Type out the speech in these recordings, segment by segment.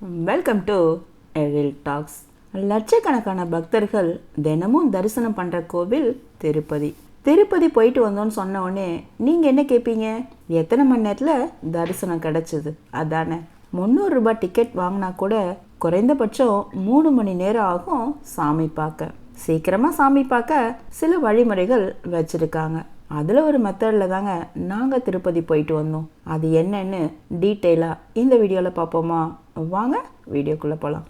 Welcome to Ezhil tax லட்சக்கணக்கான பக்தர்கள் தினமும் தரிசனம் பண்ணுற கோவில் திருப்பதி. திருப்பதி போயிட்டு வந்தோன்னு சொன்ன உடனே நீங்கள் என்ன கேட்பீங்க எத்தனை மணி நேரத்தில் தரிசனம் கிடச்சிது? அதானே. முந்நூறுரூபா டிக்கெட் வாங்கினா கூட குறைந்தபட்சம் மூணு மணி நேரம் ஆகும் சாமி பார்க்க. சீக்கிரமாக சாமி பார்க்க சில வழிமுறைகள் வச்சுருக்காங்க. அதில் ஒரு மெத்தடில் தாங்க நாங்கள் திருப்பதி போயிட்டு வந்தோம். அது என்னன்னு டீட்டெயிலாக இந்த வீடியோவில் பார்ப்போமா? வாங்க வீடியோக்குள்ளே போகலாம்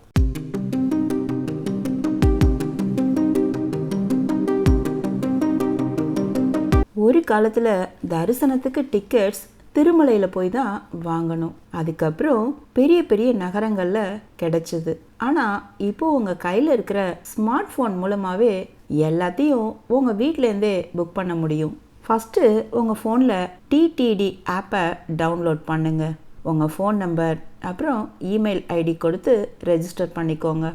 ஒரு காலத்தில் தரிசனத்துக்கு டிக்கெட்ஸ் திருமலையில் போய் தான் வாங்கணும். அதுக்கப்புறம் பெரிய பெரிய நகரங்களில் கிடைச்சிது. ஆனால் இப்போ உங்கள் கையில் இருக்கிற ஸ்மார்ட் ஃபோன் மூலமாகவே எல்லாத்தையும் உங்கள் வீட்டிலேருந்தே புக் பண்ண முடியும். ஃபஸ்ட்டு உங்கள் ஃபோனில் டிடிடி ஆப்பை டவுன்லோட் பண்ணுங்கள் உங்கள் ஃபோன் நம்பர் அப்புறம் இமெயில் ஐடி கொடுத்து ரெஜிஸ்டர் பண்ணிக்கோங்க.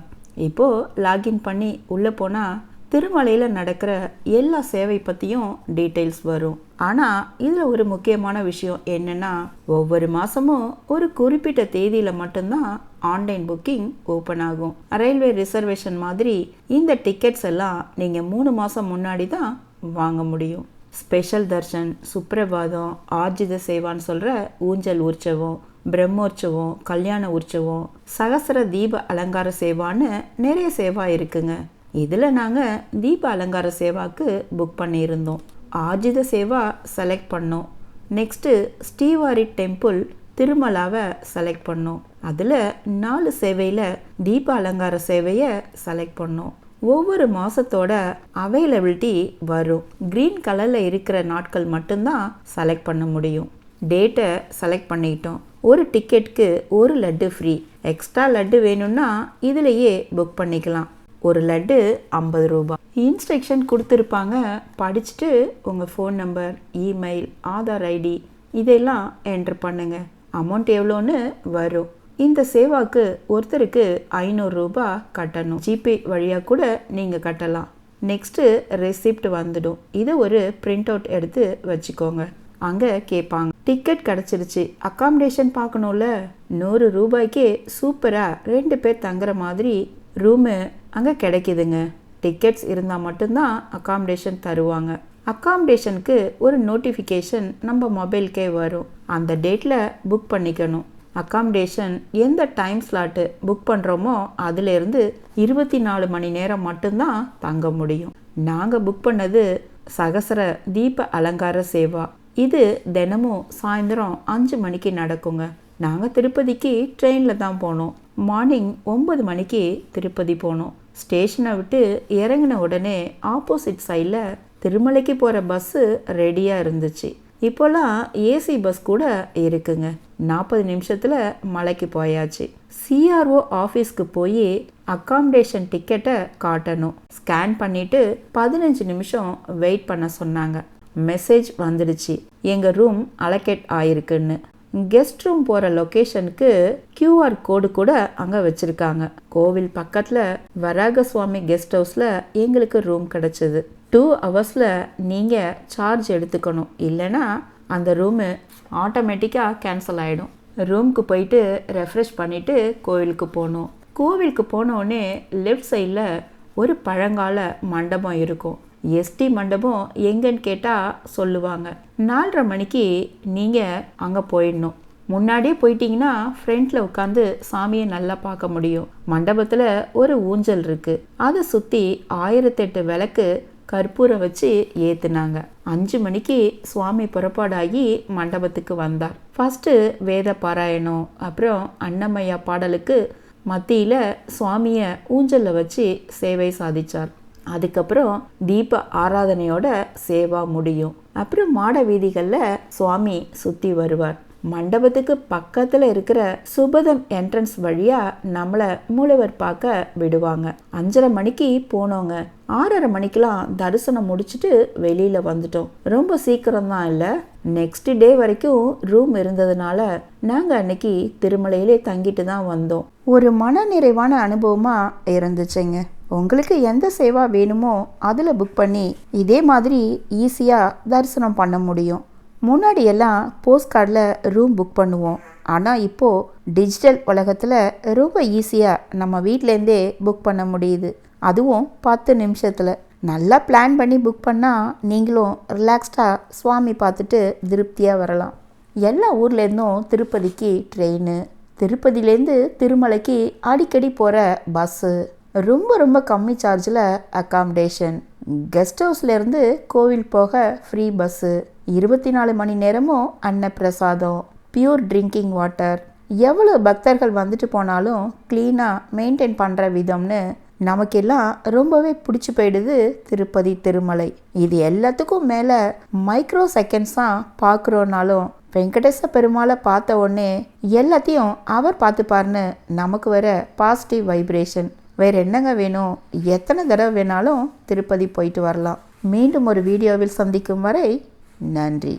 இப்போது லாகின் பண்ணி உள்ளே போனால் திருமலையில் நடக்கிற எல்லா சேவை பற்றியும் டீட்டெயில்ஸ் வரும். ஆனால் இதில் ஒரு முக்கியமான விஷயம் என்னென்னா ஒவ்வொரு மாதமும் ஒரு குறிப்பிட்ட தேதியில் மட்டும்தான் ஆன்லைன் புக்கிங் ஓப்பன் ஆகும். ரயில்வே ரிசர்வேஷன் மாதிரி இந்த டிக்கெட்ஸ் எல்லாம் நீங்கள் மூணு மாதம் முன்னாடி தான் வாங்க முடியும். ஸ்பெஷல் தர்ஷன் சுப்ரபாதம் ஆர்ஜித சேவான்னு சொல்கிற ஊஞ்சல் உற்சவம் பிரம்மோற்சவம் கல்யாண உற்சவம் சகசர தீப அலங்கார சேவான்னு நிறைய சேவா இருக்குங்க. இதில் நாங்கள் தீப அலங்கார சேவாக்கு புக் பண்ணியிருந்தோம். ஆஜித சேவா செலக்ட் பண்ணோம். நெக்ஸ்ட்டு ஸ்ரீவாரி டெம்பிள் திருமலாவை செலக்ட் பண்ணோம். அதில் நாலு சேவையில் தீப அலங்கார சேவையை செலக்ட் பண்ணோம். ஒவ்வொரு மாதத்தோட அவைலபிலிட்டி வரும். க்ரீன் கலரில் இருக்கிற நாட்கள் மட்டும்தான் செலக்ட் பண்ண முடியும். டேட்டை செலக்ட் பண்ணிட்டோம். ஒரு டிக்கெட்டுக்கு ஒரு லட்டு ஃப்ரீ எக்ஸ்ட்ரா லட்டு வேணும்னா இதுலேயே புக் பண்ணிக்கலாம். ஒரு லட்டு ஐம்பது ரூபாய். இன்ஸ்ட்ரக்ஷன் கொடுத்துருப்பாங்க. படிச்சுட்டு உங்கள் phone number email Aadhaar ID இதெல்லாம் என்ட்ரு பண்ணுங்கள் அமௌண்ட் எவ்வளோன்னு வரும். இந்த சேவாக்கு ஒருத்தருக்கு ஐநூறுரூபா கட்டணும். ஜிபே வழியாக கூட நீங்கள் கட்டலாம். நெக்ஸ்ட்டு ரெசிப்ட் வந்துடும். இதை ஒரு பிரிண்ட் அவுட் எடுத்து வச்சுக்கோங்க. அங்கே கேட்பாங்க டிக்கெட் கிடச்சிருச்சு. அக்காமடேஷன் பார்க்கணும்ல? நூறு ரூபாய்க்கே சூப்பராக ரெண்டு பேர் தங்குற மாதிரி ரூமு அங்கே கிடைக்குதுங்க. டிக்கெட்ஸ் இருந்தால் மட்டும்தான் அக்காமடேஷன் தருவாங்க. அக்காமடேஷனுக்கு ஒரு நோட்டிஃபிகேஷன் நம்ம மொபைல்கே வரும். அந்த டேட்டில் புக் பண்ணிக்கணும். அக்காமடேஷன் எந்த டைம் ஸ்லாட்டு புக் பண்ணுறோமோ அதிலேருந்து இருபத்தி நாலு மணி நேரம் மட்டும்தான் தங்க முடியும். நாங்கள் புக் பண்ணது சகசர தீப அலங்கார சேவா. இது தினமும் சாயந்தரம் அஞ்சு மணிக்கு நடக்குங்க. நாங்கள் திருப்பதிக்கு ட்ரெயினில் தான் போனோம். மார்னிங் ஒம்பது மணிக்கு திருப்பதி போனோம். ஸ்டேஷனை விட்டு இறங்கின உடனே ஆப்போசிட் சைடில் திருமலைக்கு போகிற பஸ்ஸு ரெடியாக இருந்துச்சு. இப்போல்லாம் ஏசி பஸ் கூட இருக்குங்க. நாற்பது நிமிஷத்தில் மலைக்கு போயாச்சு. சிஆர்ஓ ஆஃபீஸ்க்கு போய் அக்காமடேஷன் டிக்கெட்டை காட்டணும். ஸ்கேன் பண்ணிவிட்டு பதினஞ்சு நிமிஷம் வெயிட் பண்ண சொன்னாங்க. மெசேஜ் வந்துடுச்சு. எங்கள் ரூம் அலகேட் ஆயிருக்குன்னு. கெஸ்ட் ரூம் போகிற லொக்கேஷனுக்கு கியூஆர் கோடு கூட அங்கே வச்சுருக்காங்க. கோவில் பக்கத்தில் வராக சுவாமி கெஸ்ட் ஹவுஸில் எங்களுக்கு ரூம் கிடச்சிது. டூ ஹவர்ஸில் நீங்கள் சார்ஜ் எடுத்துக்கணும். இல்லைன்னா அந்த ரூமு ஆட்டோமேட்டிக்காக கேன்சல் ஆகிடும் ரூமுக்கு போயிட்டு ரெஃப்ரெஷ் பண்ணிவிட்டு கோவிலுக்கு போகணும். கோவிலுக்கு போனோடனே லெஃப்ட் சைடில் ஒரு பழங்கால மண்டபம் இருக்கும். எஸ்டி மண்டபம் எங்கன்னு கேட்டால் சொல்லுவாங்க. நாலரை மணிக்கு நீங்கள் அங்கே போயிடணும். முன்னாடியே போயிட்டீங்கன்னா ஃப்ரண்ட்டில் உட்காந்து சாமியை நல்லா பார்க்க முடியும். மண்டபத்தில் ஒரு ஊஞ்சல் இருக்குது அதை சுற்றி ஆயிரத்தெட்டு விளக்கு கற்பூரம் வச்சு ஏத்துனாங்க. அஞ்சு மணிக்கு சுவாமி புறப்பாடாகி மண்டபத்துக்கு வந்தார். ஃபஸ்ட்டு வேத பாராயணம் அப்புறம் அன்னமையா பாடலுக்கு மத்தியில் சுவாமியை ஊஞ்சலில் வச்சு சேவை சாதிச்சார். அதுக்கப்புறம் தீப ஆராதனையோட சேவா முடியும். அப்புறம் மாட வீதிகளில் சுவாமி சுற்றி வருவார். மண்டபத்துக்கு பக்கத்தில் இருக்கிற சுபதம் என்ட்ரன்ஸ் வழியாக நம்மளை மூலவர் பார்க்க விடுவாங்க. அஞ்சரை மணிக்கு போனோங்க ஆறரை மணிக்கெலாம் தரிசனம் முடிச்சுட்டு வெளியில் வந்துட்டோம். ரொம்ப சீக்கிரம் தான் இல்லை. நெக்ஸ்ட் டே வரைக்கும் ரூம் இருந்ததுனால நாங்கள் அன்னைக்கு திருமலையிலே தங்கிட்டு தான் வந்தோம். ஒரு மன நிறைவான அனுபவமாக இருந்துச்சுங்க. உங்களுக்கு எந்த சேவா வேணுமோ அதில் புக் பண்ணி இதே மாதிரி ஈஸியாக தரிசனம் பண்ண முடியும். முன்னாடி எல்லாம் போஸ்ட் கார்டில் ரூம் புக் பண்ணுவோம். ஆனால் இப்போது டிஜிட்டல் உலகத்தில் ரொம்ப ஈஸியாக நம்ம வீட்டிலேருந்தே புக் பண்ண முடியுது. அதுவும் பத்து நிமிஷத்தில். நல்லா பிளான் பண்ணி புக் பண்ணால் நீங்களும் ரிலாக்ஸ்டாக சுவாமி பார்த்துட்டு திருப்தியாக வரலாம். எல்லா ஊர்லேருந்தும் திருப்பதிக்கு ட்ரெயின் திருப்பதிலேருந்து திருமலைக்கு அடிக்கடி போகிற பஸ்ஸு ரொம்ப ரொம்ப கம்மி சார்ஜில் அக்காமடேஷன் கெஸ்ட் ஹவுஸ்லேருந்து கோவில் போக ஃப்ரீ பஸ்ஸு இருபத்தி நாலு மணி நேரமும் அன்னப்பிரசாதம் பியூர் ட்ரிங்கிங் வாட்டர் எவ்வளோ பக்தர்கள் வந்துட்டு போனாலும் க்ளீனாக மெயின்டைன் பண்ணுற விதம்னு நமக்கெல்லாம் ரொம்பவே பிடிச்சி போயிடுது திருப்பதி திருமலை. இது எல்லாத்துக்கும் மேலே மைக்ரோ செகண்ட்ஸாக பார்க்குறோன்னாலும் வெங்கடேச பெருமாளை பார்த்த உடனே எல்லாத்தையும் அவர் பார்த்துப்பார்னு நமக்கு வர பாசிட்டிவ் வைப்ரேஷன் வேற என்னங்க வேணும்? எத்தனை தடவை வேணாலும் திருப்பதி போயிட்டு வரலாம். மீண்டும் ஒரு வீடியோவில் சந்திக்கும் வரை நன்றி.